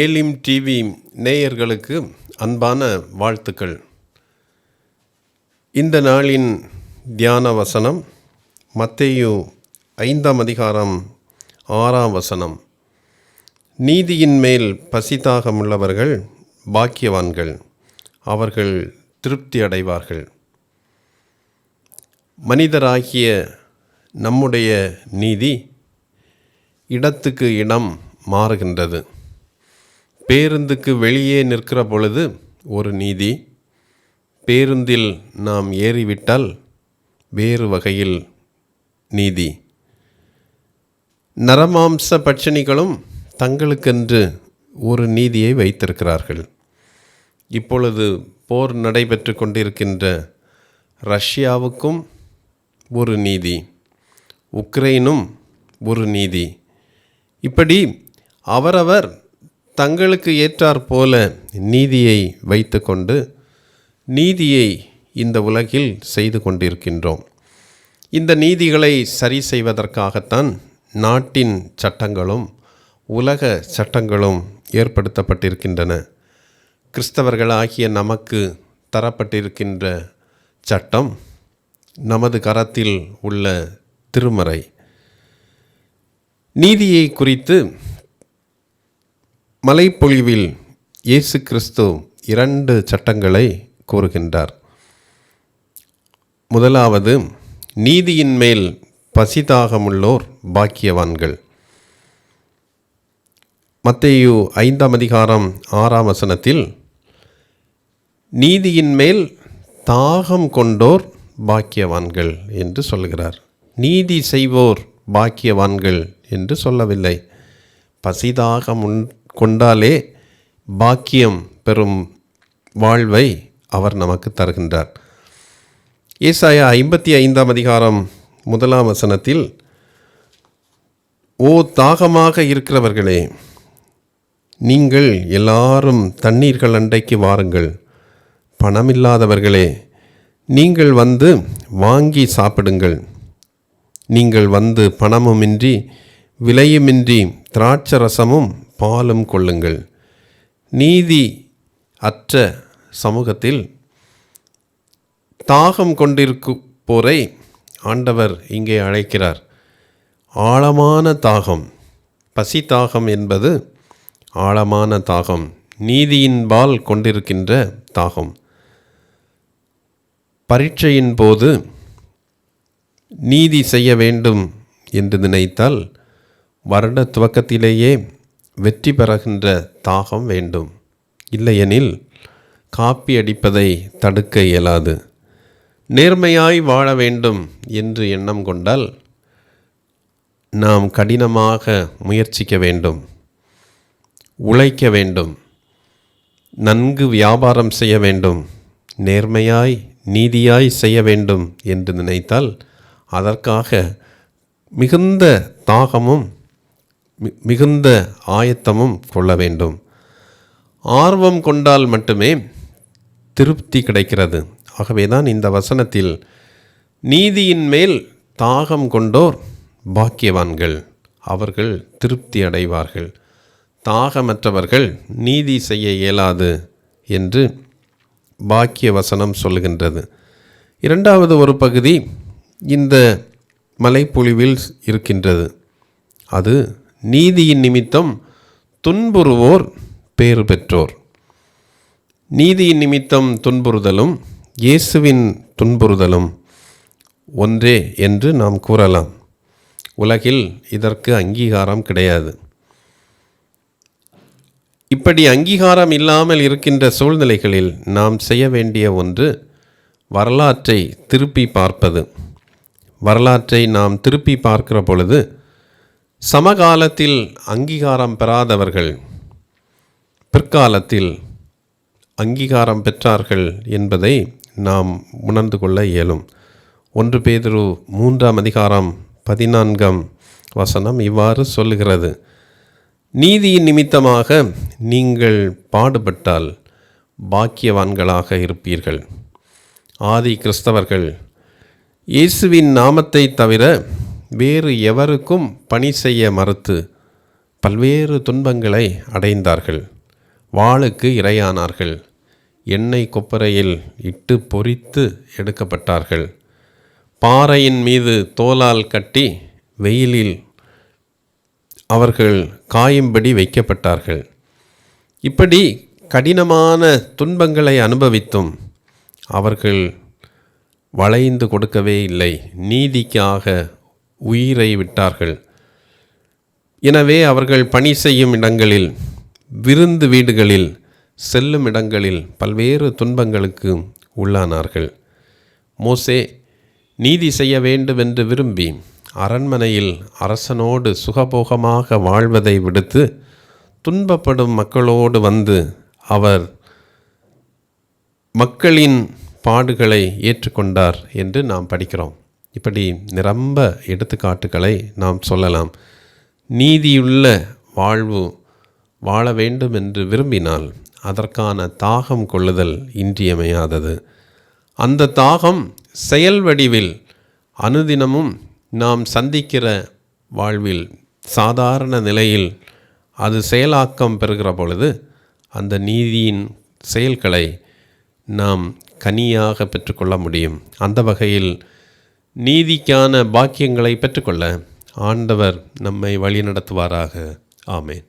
Elim TV நேயர்களுக்கு அன்பான வாழ்த்துக்கள். இந்த நாளின் தியான வசனம் மத்தேயு ஐந்தாம் அதிகாரம் ஆறாம் வசனம். நீதியின் மேல் பசிதாகமுள்ளவர்கள் பாக்கியவான்கள் அவர்கள் திருப்தி அடைவார்கள். மனிதராகிய நம்முடைய நீதி இடத்துக்கு இடம் மாறுகின்றது. பேருந்துக்கு வெளியே நிற்கிற பொழுது ஒரு நீதி பேருந்தில் நாம் ஏறிவிட்டால் வேறு வகையில் நீதி. நரமாம்ச பட்சணிகளும் தங்களுக்கென்று ஒரு நீதியை வைத்திருக்கிறார்கள். இப்பொழுது போர் நடைபெற்று கொண்டிருக்கின்ற ரஷ்யாவுக்கும் ஒரு நீதி உக்ரைனும் ஒரு நீதி. இப்படி அவரவர் தங்களுக்கு ஏற்றாற் போல நீதியை வைத்துக்கொண்டு நீதியை இந்த உலகில் செய்து கொண்டிருக்கின்றோம். இந்த நீதிகளை சரி செய்வதற்காகத்தான் நாட்டின் சட்டங்களும் உலக சட்டங்களும் ஏற்படுத்தப்பட்டிருக்கின்றன. கிறிஸ்தவர்களாகிய நமக்கு தரப்பட்டிருக்கின்ற சட்டம் நமது கரத்தில் உள்ள திருமறை. நீதியை குறித்து மலைப்பொழிவில் இயேசு கிறிஸ்து இரண்டு சட்டங்களை கூறுகின்றார். முதலாவது நீதியின் மேல் பசிதாகமுள்ளோர் பாக்கியவான்கள். மத்தேயு ஐந்தாம் அதிகாரம் ஆறாம் வசனத்தில் நீதியின் மேல் தாகம் கொண்டோர் பாக்கியவான்கள் என்று சொல்கிறார். நீதி செய்வோர் பாக்கியவான்கள் என்று சொல்லவில்லை. பசிதாகம் உண் கொண்டாலே பாக்கியம் பெறும் வாழ்வை அவர் நமக்கு தருகின்றார். ஏசாயா ஐம்பத்தி ஐந்தாம் அதிகாரம் முதலாம் வசனத்தில் ஓ தாகமாக இருக்கிறவர்களே நீங்கள் எல்லாரும் தண்ணீர்கள் அண்டைக்கு வாருங்கள். பணமில்லாதவர்களே நீங்கள் வந்து வாங்கி சாப்பிடுங்கள். நீங்கள் வந்து பணமுமின்றி விலையுமின்றி திராட்சரசமும் பாலும் கொள்ளுங்கள். நீதி அற்ற சமூகத்தில் தாகம் கொண்டிருப்போரை ஆண்டவர் இங்கே அழைக்கிறார். ஆழமான தாகம் பசி தாகம் என்பது ஆழமான தாகம் நீதியின்பால் கொண்டிருக்கின்ற தாகம். பரீட்சையின் போது நீதி செய்ய வேண்டும் என்று நினைத்தால் வருட துவக்கத்திலேயே வெற்றி பெறுகின்ற தாகம் வேண்டும். இல்லையெனில் காப்பி அடிப்பதை தடுக்க இயலாது. நேர்மையாய் வாழ வேண்டும் என்று எண்ணம் கொண்டால் நாம் கடினமாக முயற்சிக்க வேண்டும். உழைக்க வேண்டும். நன்கு வியாபாரம் செய்ய வேண்டும். நேர்மையாய் நீதியாய் செய்ய வேண்டும் என்று நினைத்தால் அதற்காக மிகுந்த தாகமும் மிகுந்த ஆயத்தமும் கொள்ள வேண்டும். ஆர்வம் கொண்டால் மட்டுமே திருப்தி கிடைக்கிறது. ஆகவேதான் இந்த வசனத்தில் நீதியின் மேல் தாகம் கொண்டோர் பாக்கியவான்கள். அவர்கள் திருப்தி அடைவார்கள். தாகமற்றவர்கள் நீதி செய்ய இயலாது என்று பாக்கிய வசனம் சொல்லுகின்றது. இரண்டாவது ஒரு பகுதி இந்த மலைப்பொழிவில் இருக்கின்றது. அது நீதியின் நிமித்தம் துன்புறுவோர் பேறு பெற்றோர். நீதியின் நிமித்தம் துன்புறுதலும் இயேசுவின் துன்புறுதலும் ஒன்றே என்று நாம் கூறலாம். உலகில் இதற்கு அங்கீகாரம் கிடையாது. இப்படி அங்கீகாரம் இல்லாமல் இருக்கின்ற சூழ்நிலைகளில் நாம் செய்ய வேண்டிய ஒன்று வரலாற்றை திருப்பி பார்ப்பது. வரலாற்றை நாம் திருப்பி பார்க்கிற பொழுது சமகாலத்தில் அங்கீகாரம் பெறாதவர்கள் பிற்காலத்தில் அங்கீகாரம் பெற்றார்கள் என்பதை நாம் உணர்ந்து கொள்ள இயலும். ஒன்று பேதரு மூன்றாம் அதிகாரம் பதினான்காம் வசனம் இவ்வாறு சொல்லுகிறது. நீதியின் நிமித்தமாக நீங்கள் பாடுபட்டால் பாக்கியவான்களாக இருப்பீர்கள். ஆதி கிறிஸ்தவர்கள் இயேசுவின் நாமத்தை தவிர வேறு எவருக்கும் பணி செய்ய மறுத்து பல்வேறு துன்பங்களை அடைந்தார்கள். வாளுக்கு இரையானார்கள். எண்ணெய் கொப்பரையில் இட்டு பொரித்து எடுக்கப்பட்டார்கள். பாறையின் மீது தோலால் கட்டி வெயிலில் அவர்கள் காயும்படி வைக்கப்பட்டார்கள். இப்படி கடினமான துன்பங்களை அனுபவித்தும் அவர்கள் வளைந்து கொடுக்கவே இல்லை. நீதிக்காக உயிரை விட்டார்கள். எனவே அவர்கள் பணி செய்யும் இடங்களில் விருந்து வீடுகளில் செல்லும் இடங்களில் பல்வேறு துன்பங்களுக்கு உள்ளானார்கள். மோசே நீதி செய்ய வேண்டுமென்று விரும்பி அரண்மனையில் அரசனோடு சுகபோகமாக வாழ்வதை விடுத்து துன்பப்படும் மக்களோடு வந்து அவர் மக்களின் பாடுகளை ஏற்றுக்கொண்டார் என்று நாம் படிக்கிறோம். இப்படி நிரம்ப எடுத்துக்காட்டுகளை நாம் சொல்லலாம். நீதியுள்ள வாழ்வு வாழ வேண்டும் என்று விரும்பினால் அதற்கான தாகம் கொள்ளுதல் இன்றியமையாதது. அந்த தாகம் செயல் வடிவில் அனுதினமும் நாம் சந்திக்கிற வாழ்வில் சாதாரண நிலையில் அது செயலாக்கம் பெறுகிற பொழுது அந்த நீதியின் செயல்களை நாம் கனியாக பெற்றுக்கொள்ள முடியும். அந்த வகையில் நீதிக்கான பாக்கியங்களை பெற்றுக்கொள்ள ஆண்டவர் நம்மை வழிநடத்துவாராக. ஆமேன்.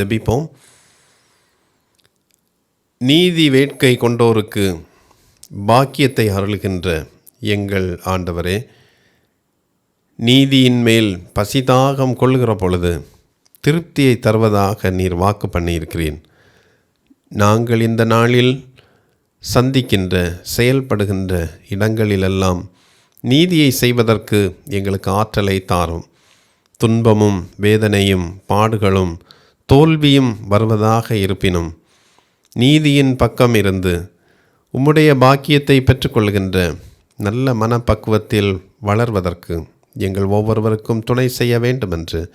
ஜெபிப்போம். நீதி வேட்கை கொண்டோருக்கு பாக்கியத்தை அருளுகின்ற எங்கள் ஆண்டவரே நீதியின் மேல் பசிதாகம் கொள்ளுகிற பொழுது திருப்தியை தருவதாக நீர் வாக்கு பண்ணியிருக்கிறேன் நாங்கள் இந்த நாளில் சந்திக்கின்ற செயல்படுகின்ற இடங்களிலெல்லாம் நீதியை செய்வதற்கு எங்களுக்கு ஆற்றலை தாரும். துன்பமும் வேதனையும் பாடுகளும் தோல்வியும் வருவதாக இருப்பினும் நீதியின் பக்கம் இருந்து உம்முடைய பாக்கியத்தை பெற்றுக்கொள்கின்ற நல்ல மனப்பக்குவத்தில் வளர்வதற்கு எங்கள் ஒவ்வொருவருக்கும் துணை செய்ய வேண்டுமென்று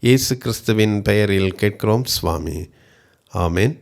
இயேசு கிறிஸ்துவின் பெயரில் கேட்கிறோம் சுவாமி. ஆமேன்.